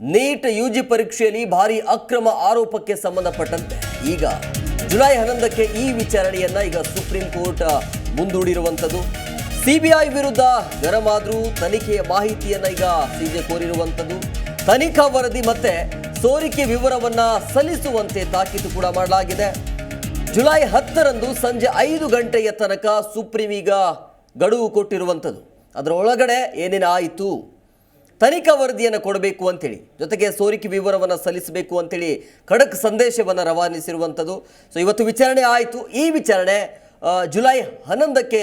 NEET UG ಪರೀಕ್ಷೆಯಲ್ಲಿ ಭಾರಿ ಅಕ್ರಮ ಆರೋಪಕ್ಕೆ ಸಂಬಂಧಪಟ್ಟಂತೆ ಈಗ ಜುಲೈ ಹನ್ನೊಂದಕ್ಕೆ ಈ ವಿಚಾರಣೆಯನ್ನ ಈಗ ಸುಪ್ರೀಂ ಕೋರ್ಟ್ ಮುಂದೂಡಿರುವಂಥದ್ದು. ಸಿಬಿಐ ವಿರುದ್ಧ ಗರಂ ತನಿಖೆಯ ಮಾಹಿತಿಯನ್ನ ಈಗ ಸಿಜೆ ಕೋರಿರುವಂಥದ್ದು. ತನಿಖಾ ವರದಿ ಮತ್ತೆ ಸೋರಿಕೆ ವಿವರವನ್ನ ಸಲ್ಲಿಸುವಂತೆ ತಾಕೀತು ಕೂಡ ಮಾಡಲಾಗಿದೆ. ಜುಲೈ ಹತ್ತರಂದು ಸಂಜೆ ಐದು ಗಂಟೆಯ ತನಕ ಸುಪ್ರೀಂ ಈಗ ಗಡುವು ಕೊಟ್ಟಿರುವಂಥದ್ದು. ಅದರ ಒಳಗಡೆ ಏನೇನು ಆಯಿತು ತನಿಖಾ ವರದಿಯನ್ನು ಕೊಡಬೇಕು ಅಂತೇಳಿ, ಜೊತೆಗೆ ಸೋರಿಕೆ ವಿವರವನ್ನು ಸಲ್ಲಿಸಬೇಕು ಅಂತೇಳಿ ಖಡಕ್ ಸಂದೇಶವನ್ನು ರವಾನಿಸಿರುವಂಥದ್ದು. ಸೊ ಇವತ್ತು ವಿಚಾರಣೆ ಆಯಿತು. ಈ ವಿಚಾರಣೆ ಜುಲೈ ಹನ್ನೊಂದಕ್ಕೆ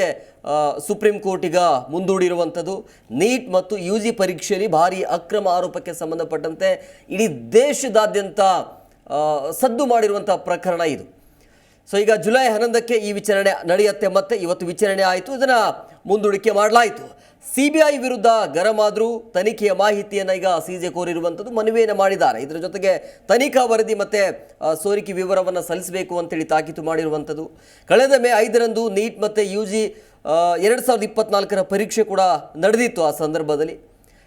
ಸುಪ್ರೀಂ ಕೋರ್ಟಿಗ ಮುಂದೂಡಿರುವಂಥದ್ದು. ನೀಟ್ ಮತ್ತು ಯು ಜಿ ಪರೀಕ್ಷೆಯಲ್ಲಿ ಭಾರೀ ಅಕ್ರಮ ಆರೋಪಕ್ಕೆ ಸಂಬಂಧಪಟ್ಟಂತೆ ಇಡೀ ದೇಶದಾದ್ಯಂತ ಸದ್ದು ಮಾಡಿರುವಂಥ ಪ್ರಕರಣ ಇದು. ಸೊ ಈಗ ಜುಲೈ ಹನ್ನೊಂದಕ್ಕೆ ಈ ವಿಚಾರಣೆ ನಡೆಯುತ್ತೆ ಮತ್ತೆ ಇವತ್ತು ವಿಚಾರಣೆ ಆಯಿತು. ಇದನ್ನು ಮುಂದೂಡಿಕೆ ಮಾಡಲಾಯಿತು. ಸಿ ಬಿ ಐ ವಿರುದ್ಧ ಗರಂ ಆದರೂ ತನಿಖೆಯ ಮಾಹಿತಿಯನ್ನು ಈಗ ಸಿಜೆ ಕೋರಿರುವಂಥದ್ದು ಮನವಿಯನ್ನು ಮಾಡಿದ್ದಾರೆ. ಇದರ ಜೊತೆಗೆ ತನಿಖಾ ವರದಿ ಮತ್ತು ಸೋರಿಕೆ ವಿವರವನ್ನು ಸಲ್ಲಿಸಬೇಕು ಅಂತೇಳಿ ತಾಕೀತು ಮಾಡಿರುವಂಥದ್ದು. ಕಳೆದ ಮೇ ಐದರಂದು ನೀಟ್ ಮತ್ತು ಯು ಜಿ ಎರಡು ಸಾವಿರದ ಇಪ್ಪತ್ನಾಲ್ಕರ ಪರೀಕ್ಷೆ ಕೂಡ ನಡೆದಿತ್ತು ಆ ಸಂದರ್ಭದಲ್ಲಿ.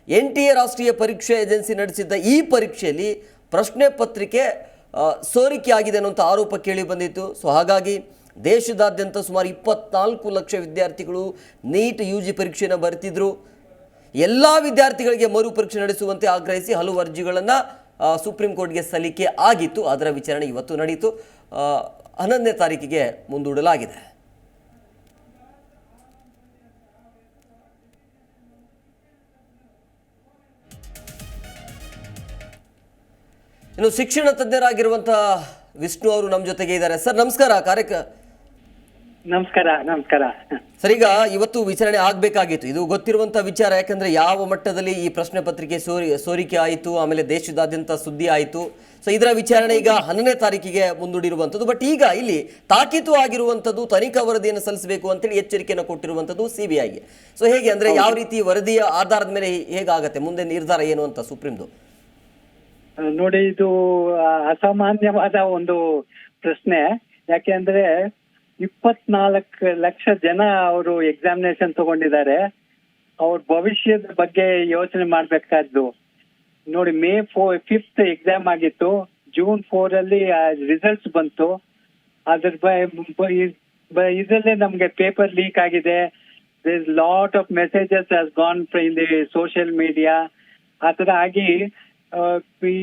ಎನ್ ಟಿ ಎ ರಾಷ್ಟ್ರೀಯ ಪರೀಕ್ಷೆ ಏಜೆನ್ಸಿ ನಡೆಸಿದ್ದ ಈ ಪರೀಕ್ಷೆಯಲ್ಲಿ ಪ್ರಶ್ನೆ ಪತ್ರಿಕೆ ಸೋರಿಕೆ ಆಗಿದೆ ಅನ್ನುವಂಥ ಆರೋಪ ಕೇಳಿ ಬಂದಿತ್ತು. ಸೊ ಹಾಗಾಗಿ ದೇಶದಾದ್ಯಂತ ಸುಮಾರು ಇಪ್ಪತ್ನಾಲ್ಕು ಲಕ್ಷ ವಿದ್ಯಾರ್ಥಿಗಳು ನೀಟ್ ಯು ಜಿ ಪರೀಕ್ಷೆಯನ್ನು ಬರೆತಿದ್ರು. ಎಲ್ಲ ವಿದ್ಯಾರ್ಥಿಗಳಿಗೆ ಮರು ಪರೀಕ್ಷೆ ನಡೆಸುವಂತೆ ಆಗ್ರಹಿಸಿ ಹಲವು ಅರ್ಜಿಗಳನ್ನು ಸುಪ್ರೀಂ ಕೋರ್ಟ್ಗೆ ಸಲ್ಲಿಕೆ ಆಗಿತ್ತು. ಅದರ ವಿಚಾರಣೆ ಇವತ್ತು ನಡೆಯಿತು ಹನ್ನೊಂದನೇ ತಾರೀಕಿಗೆ ಮುಂದೂಡಲಾಗಿದೆ. ಇನ್ನು ಶಿಕ್ಷಣ ತಜ್ಞರಾಗಿರುವಂತಹ ವಿಷ್ಣು ಅವರು ನಮ್ಮ ಜೊತೆಗೆ ಇದ್ದಾರೆ. ಸರ್, ನಮಸ್ಕಾರ. ಕಾರ್ಯಕ ನಮಸ್ಕಾರ ನಮಸ್ಕಾರ. ಸರಿ ಈಗ ಇವತ್ತು ವಿಚಾರಣೆ ಆಗಬೇಕಾಗಿತ್ತು. ಇದು ಗೊತ್ತಿರುವಂತಹ ವಿಚಾರ ಯಾಕಂದ್ರೆ ಯಾವ ಮಟ್ಟದಲ್ಲಿ ಈ ಪ್ರಶ್ನೆ ಪತ್ರಿಕೆ ಸೋರಿ ಸೋರಿಕೆ ಆಯಿತು ಆಮೇಲೆ ದೇಶದಾದ್ಯಂತ ಸುದ್ದಿ ಆಯಿತು. ಸೊ ಇದರ ವಿಚಾರಣೆ ಈಗ ಹನ್ನೊಂದನೇ ತಾರೀಕಿಗೆ ಮುಂದೂಡಿರುವಂಥದ್ದು. ಬಟ್ ಈಗ ಇಲ್ಲಿ ತಾಕೀತು ಆಗಿರುವಂಥದ್ದು ತನಿಖಾ ವರದಿಯನ್ನು ಸಲ್ಲಿಸಬೇಕು ಅಂತೇಳಿ ಎಚ್ಚರಿಕೆಯನ್ನು ಕೊಟ್ಟಿರುವಂಥದ್ದು ಸಿ ಬಿ ಐಗೆ ಸೊ ಹೇಗೆ ಅಂದ್ರೆ ಯಾವ ರೀತಿ ವರದಿಯ ಆಧಾರದ ಮೇಲೆ ಹೇಗಾಗತ್ತೆ? ಮುಂದೆ ನಿರ್ಧಾರ ಏನು ಅಂತ ಸುಪ್ರೀಂದು ನೋಡಿ ಇದು ಅಸಾಮಾನ್ಯವಾದ ಒಂದು ಪ್ರಶ್ನೆ. ಯಾಕೆಂದ್ರೆ ಇಪ್ಪತ್ನಾಲ್ಕು ಲಕ್ಷ ಜನ ಅವರು ಎಕ್ಸಾಮಿನೇಷನ್ ತಗೊಂಡಿದ್ದಾರೆ. ಅವ್ರ ಭವಿಷ್ಯದ ಬಗ್ಗೆ ಯೋಚನೆ ಮಾಡ್ಬೇಕಾದ್ದು. ನೋಡಿ, ಮೇ ಫೋರ್ ಫಿಫ್ತ್ ಎಕ್ಸಾಮ್ ಆಗಿತ್ತು. ಜೂನ್ ಫೋರ್ ಅಲ್ಲಿ ರಿಸಲ್ಟ್ಸ್ ಬಂತು. ಅದ್ರ ಇದರಲ್ಲೇ ನಮ್ಗೆ ಪೇಪರ್ ಲೀಕ್ ಆಗಿದೆ. Lot of messages has gone the social media ಆ ತರ ಆಗಿ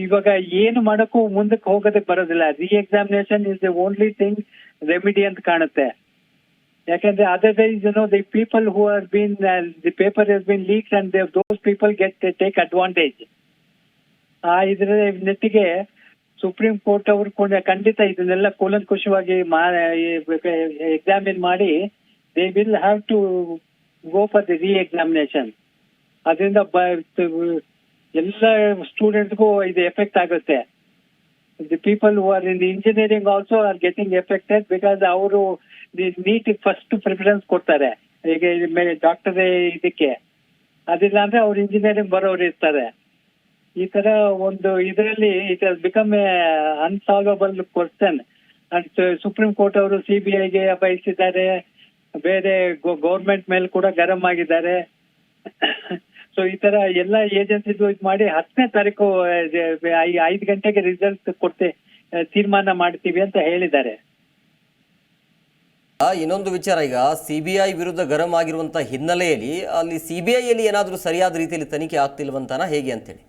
ಇವಾಗ ಏನು ಮಾಡಕ್ಕೂ ಮುಂದಕ್ಕೆ ಹೋಗೋದಕ್ಕೆ ಬರೋದಿಲ್ಲ. Re examination is the only thing remedy ಅಂತ ಕಾಣುತ್ತೆ. ಯಾಕಂದ್ರೆ otherwise no the people who are been the paper has been leak and those people get take advantage ಆ, ಇದ್ರ ನೆಟ್ಟಿಗೆ ಸುಪ್ರೀಂ ಕೋರ್ಟ್ ಅವರು ಕೂಡ ಖಂಡಿತ ಇದನ್ನೆಲ್ಲ ಕೂಲಂಕುಷವಾಗಿ ಎಕ್ಸಾಮಿನ್ ಮಾಡಿ they will have to go for the re examination ಅದರಿಂದ ಎಲ್ಲ ಸ್ಟೂಡೆಂಟ್ಗೂ ಇದು ಎಫೆಕ್ಟ್ ಆಗುತ್ತೆ. The people who are in engineering also are getting affected because ಅವರು ನೀಟ್ ಫಸ್ಟ್ ಪ್ರಿಫರೆನ್ಸ್ ಕೊಡ್ತಾರೆ. ಈಗ ಡಾಕ್ಟರ್ ಇದಕ್ಕೆ. ಅದಿಲ್ಲ ಅಂದ್ರೆ ಅವ್ರು ಇಂಜಿನಿಯರಿಂಗ್ ಬರೋರು ಇರ್ತಾರೆ. ಈ ತರ ಒಂದು ಇದರಲ್ಲಿ it has become a unsolvable question and supreme court ಅವರು ಐಗೆ ಬಯಸಿದ್ದಾರೆ ಬೇರೆ ಗೌರ್ಮೆಂಟ್ ಮೇಲೆ ಕೂಡ ಗರಂ ಆಗಿದ್ದಾರೆ. ಸೊ ಈ ತರ ಎಲ್ಲ ಏಜೆನ್ಸಿದು ಇದು ಮಾಡಿ ಹತ್ತನೇ ತಾರೀಕು ಐದು ಗಂಟೆಗೆ ರಿಸಲ್ಟ್ ಕೊಡ್ತೆ ತೀರ್ಮಾನ ಮಾಡ್ತೀವಿ ಅಂತ ಹೇಳಿದ್ದಾರೆ. ಆ, ಇನ್ನೊಂದು ವಿಚಾರ ಈಗ. ಸಿಬಿಐ ವಿರುದ್ಧ ಗರಂ ಆಗಿರುವಂತಹ ಹಿನ್ನೆಲೆಯಲ್ಲಿ ಅಲ್ಲಿ ಸಿಬಿಐ ಅಲ್ಲಿ ಏನಾದರೂ ಸರಿಯಾದ ರೀತಿಯಲ್ಲಿ ತನಿಖೆ ಆಗ್ತಿಲ್ವಂತಾನ ಹೇಗೆ ಅಂತೇಳಿ?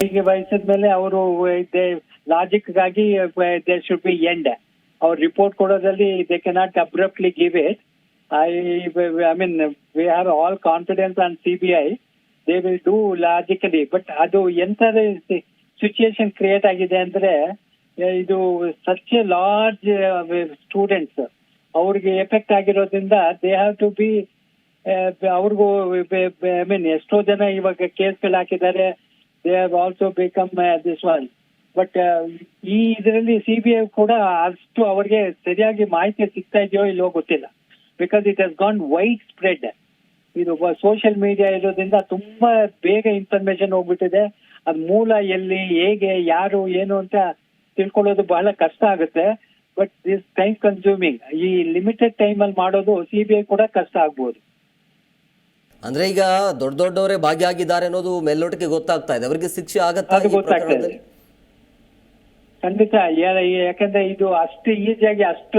ಹೀಗೆ ವಹಿಸಿದ ಮೇಲೆ ಅವರು ಲಾಜಿಕ್ಗಾಗಿ ದೇ ಶುಡ್ ಬಿ ಎಂಡ್ ಅವ್ರ report ಕೊಡೋದ್ರಲ್ಲಿ they cannot abruptly give it I I mean we have all confidence on C B I they logically. But ಅದು ಎಂಥದ ಸಿಚುಯೇಷನ್ ಕ್ರಿಯೇಟ್ ಆಗಿದೆ ಅಂದ್ರೆ ಇದು ಸಚ್ ಎ ಲಾರ್ಜ್ ಸ್ಟೂಡೆಂಟ್ಸ್ ಅವ್ರಿಗೆ ಎಫೆಕ್ಟ್ ಆಗಿರೋದ್ರಿಂದ they have to be ಅವ್ರಿಗೂ I mean ಎಷ್ಟೋ ಜನ ಇವಾಗ ಕೇಸ್ಗಳು ಹಾಕಿದ್ದಾರೆ they have also become this one but ಈ ಇದರಲ್ಲಿ ಸಿ ಬಿ ಐ ಕೂಡ ಅಷ್ಟು ಅವ್ರಿಗೆ ಸರಿಯಾಗಿ ಮಾಹಿತಿ ಸಿಗ್ತಾ ಇದೆಯೋ ಇಲ್ಲೋ ಗೊತ್ತಿಲ್ಲ because it has gone wide spread ಇದು ಸೋಷಿಯಲ್ ಮೀಡಿಯಾ ಇರೋದ್ರಿಂದ ತುಂಬಾ ಬೇಗ ಇನ್ಫಾರ್ಮೇಶನ್ ಹೋಗ್ಬಿಟ್ಟಿದೆ. ಅದ್ ಮೂಲ ಎಲ್ಲಿ ಹೇಗೆ ಯಾರು ಏನು ಅಂತ ತಿಳ್ಕೊಳ್ಳೋದು ಬಹಳ ಕಷ್ಟ ಆಗುತ್ತೆ. ಬಟ್ ದಿಸ್ ಟೈಮ್ ಕನ್ಸ್ಯೂಮಿಂಗ್ ಈ ಲಿಮಿಟೆಡ್ ಟೈಮ್ ಅಲ್ಲಿ ಮಾಡೋದು ಸಿ ಬಿ ಐ ಕೂಡ ಕಷ್ಟ ಆಗ್ಬೋದು. ಅಂದ್ರೆ ಈಗ ದೊಡ್ಡ ದೊಡ್ಡವರೇ ಭಾಗಿಯಾಗಿದ್ದಾರೆ ಅನ್ನೋದು ಮೇಲ್ನೋಟಕ್ಕೆ ಗೊತ್ತಾಗ್ತಾ ಇದೆ. ಅವರಿಗೆ ಶಿಕ್ಷೆ ಆಗತ್ತೆ ಖಂಡಿತ ಯಾಕಂದ್ರೆ ಇದು ಅಷ್ಟು ಈಸಿಯಾಗಿ ಅಷ್ಟು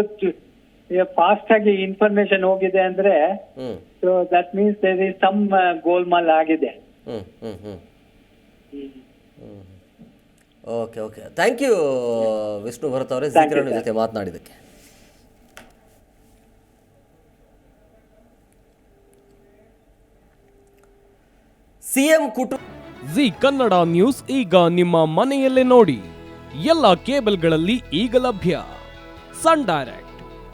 ಫಾಸ್ಟ್ ಆಗಿ ಇನ್ಫಾರ್ಮೇಶನ್ ಹೋಗಿದೆ ಅಂದ್ರೆ ಹ್ಮ್. So that means there is some ಗೋಲ್ಮಾಲ್ ಆಗಿದೆ. Hmm hmm hmm. Okay okay thank you Vishnu Bharat ಅವರೇ sir. ಜೊತೆ ಮಾತನಾಡಿದಕ್ಕೆ ಸಿಎಂ ಕುಟುಂಬ ಜಿ ಕನ್ನಡ ನ್ಯೂಸ್ ಈಗ ನಿಮ್ಮ ಮನೆಯಲ್ಲೇ ನೋಡಿ. ಎಲ್ಲ ಕೇಬಲ್ಗಳಲ್ಲಿ ಈಗ ಲಭ್ಯ. ಸನ್ ಡೈರೆಕ್ಟ್